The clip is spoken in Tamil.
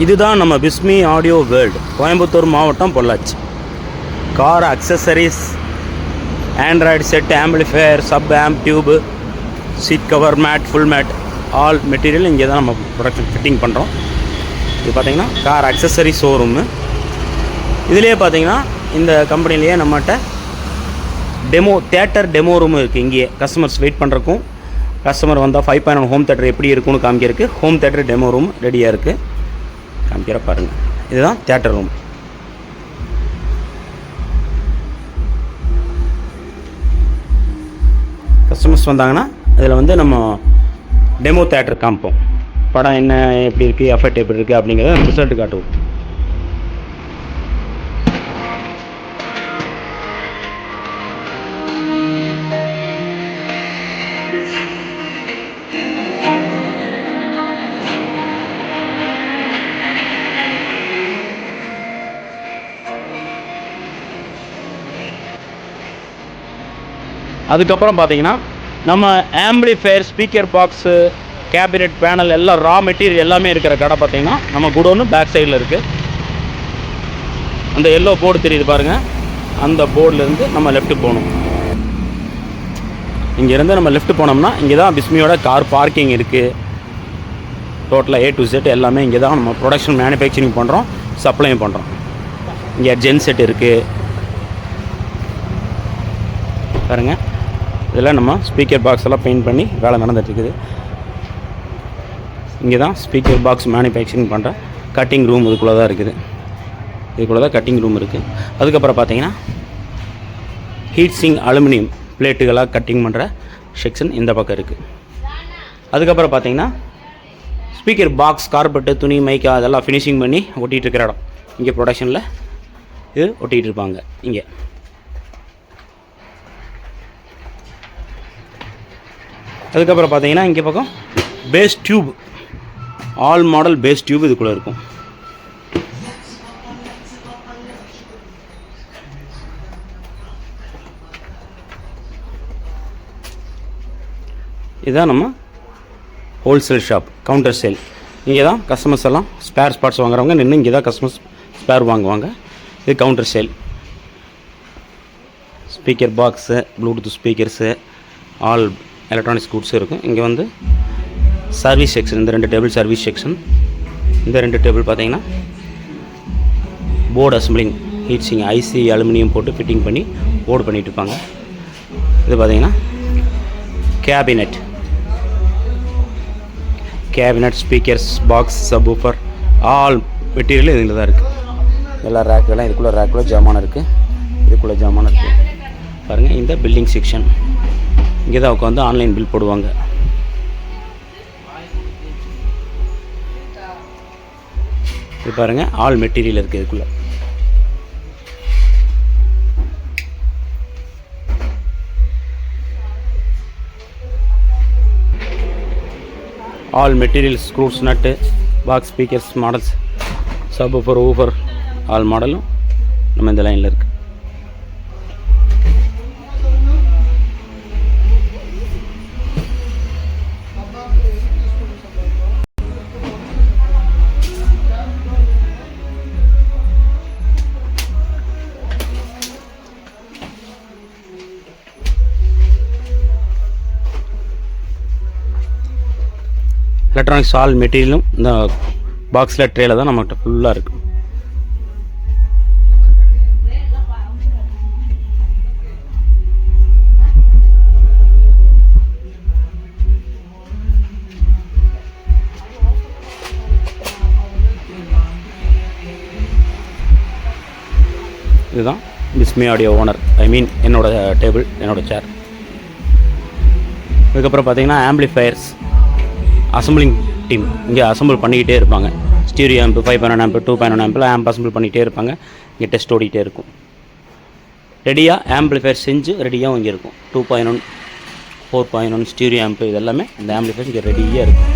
இதுதான் நம்ம பிஸ்மி ஆடியோ வேர்ல்டு கோயம்புத்தூர் மாவட்டம் Pollachi. Car accessories Android set amplifier sub amp tube seat cover mat full mat all material இங்கே தான் நம்ம ப்ரொடக்ஷன் ஃபிட்டிங் பண்ணுறோம் இது பார்த்தீங்கன்னா கார் அக்சசரி ஷோரூமு இதுலேயே பார்த்தீங்கன்னா இந்த கம்பெனிலேயே நம்மகிட்ட டெமோ தேட்டர் டெமோ ரூம் இருக்குது இங்கேயே கஸ்டமர்ஸ் வெயிட் பண்ணுறக்கும் கஸ்டமர் வந்தால் ஃபைவ் பாயிண்ட் ஹோம் தேட்டர் எப்படி இருக்கும்னு காமிக்கிறதுக்கு ஹோம் தேட்டர் டெமோ ரூம் ரெடியாக இருக்குது காமிக்கிற பாருங்கள் இதுதான் தேட்டர் ரூம் கஸ்டமர்ஸ் வந்தாங்கன்னா இதில் வந்து நம்ம டெமோ தேட்டர் காமிப்போம். படம் என்ன எப்படி இருக்குது எஃபெக்ட் எப்படி இருக்குது அப்படிங்கிறத ரிசல்ட் காட்டுவோம். அதுக்கப்புறம் பார்த்தீங்கன்னா நம்ம amplifier speaker box cabinet panel எல்லாம் ரா மெட்டீரியல் எல்லாமே இருக்கிற கடை பார்த்தீங்கன்னா நம்ம குடோனு பேக் சைடில் இருக்குது அந்த எல்லோ போர்டு தெரியுது பாருங்கள் அந்த போர்டுலேருந்து நம்ம லெஃப்ட் போகணும். இங்கேருந்து நம்ம லெஃப்ட் போனோம்னா இங்கே தான் பிஸ்மியோட கார் பார்க்கிங் இருக்குது டோட்டலாக ஏ டு செட் எல்லாமே இங்கே தான் நம்ம ப்ரொடக்ஷன் மேனுஃபேக்சரிங் பண்ணுறோம் சப்ளையும் பண்ணுறோம் இங்கே ஜென் செட் இருக்குது பாருங்கள் இதில் நம்ம ஸ்பீக்கர் பாக்ஸ் எல்லாம் பெயிண்ட் பண்ணி வேலை நடந்துகிட்ருக்குது இங்கே தான் ஸ்பீக்கர் பாக்ஸ் மேனுஃபேக்சரிங் பண்ணுற கட்டிங் ரூம் இதுக்குள்ளே தான் இருக்குது. இதுக்குள்ளே தான் கட்டிங் ரூம் இருக்குது அதுக்கப்புறம் பார்த்தீங்கன்னா ஹீட் சிங் அலுமினியம் பிளேட்டுகளாக கட்டிங் பண்ணுற செக்ஷன் இந்த பக்கம் இருக்குது அதுக்கப்புறம் பார்த்தீங்கன்னா ஸ்பீக்கர் பாக்ஸ் கார்பெட்டு துணி மைக்கா அதெல்லாம் ஃபினிஷிங் பண்ணி ஒட்டிகிட்டு இருக்கிற இடம். இங்கே ப்ரொடக்ஷனில் இது ஒட்டிகிட்டு இருப்பாங்க. இங்கே. அதுக்கப்புறம் பார்த்தீங்கன்னா இங்கே பக்கம் bass tube all model bass tube இதுக்குள்ளே இருக்கும். இதுதான் நம்ம ஹோல்சேல் ஷாப் கவுண்டர் சேல் இங்கே தான் கஸ்டமர்ஸ் எல்லாம் ஸ்பேர் ஸ்பாட்ஸ் வாங்குறவங்க நின்று இங்கே தான் கஸ்டமர்ஸ் ஸ்பேர் வாங்குவாங்க. இது counter sale speaker box Bluetooth speakers all electronics கூட்ஸும் இருக்கும். இங்கே வந்து சர்வீஸ் செக்ஷன் இந்த ரெண்டு டேபிள் சர்வீஸ் செக்ஷன் இந்த ரெண்டு டேபிள் பார்த்தீங்கன்னா board assembling heatsink IC aluminium போட்டு ஃபிட்டிங் பண்ணி போர்டு பண்ணிட்டு இருப்பாங்க. இது பார்த்தீங்கன்னா cabinet cabinet speakers box subwoofer all material இதில் தான் இருக்குது எல்லா ரேக்கெல்லாம் இதுக்குள்ளே ரேக்குள்ளே ஜாமான் இருக்குது இதுக்குள்ளே ஜாமான் இருக்குது பாருங்கள் இந்த பில்டிங் செக்ஷன் இங்கே தான் உட்காந்து ஆன்லைன் பில் போடுவாங்க. இது பாருங்கள் ஆல் மெட்டீரியல் இருக்குது இதுக்குள்ளே. All material screws nut box speakers models subwoofer woofer all மாடலும் நம்ம இந்த லைனில் இருக்குது எலக்ட்ரானிக்ஸ் ஆல் மெட்டீரியலும் இந்த பாக்ஸில் ட்ரேல தான் நம்மகிட்ட ஃபுல்லாக இருக்குது இதுதான் Bismi audio owner I mean என்னோட டேபிள் என்னோட சேர் இதுக்கப்புறம் பார்த்தீங்கன்னா ஆம்பிளிஃபயர்ஸ் அசம்பிளிங் டீம். இங்கே அசம்பிள் பண்ணிக்கிட்டே இருப்பாங்க. Stereo amp five point amp two point ஆம்பில் amp assemble பண்ணிகிட்டே இருப்பாங்க. இங்கே டெஸ்ட் ஓடிக்கிட்டே இருக்கும். ரெடியாக ஆம்பிளிஃபயர் செஞ்சு ரெடியாகவும் இங்கே இருக்கும். Two point one four point one stereo amp இதெல்லாமே இந்த ஆம்பிளிஃபயர் இங்கே ரெடியாக இருக்கும்.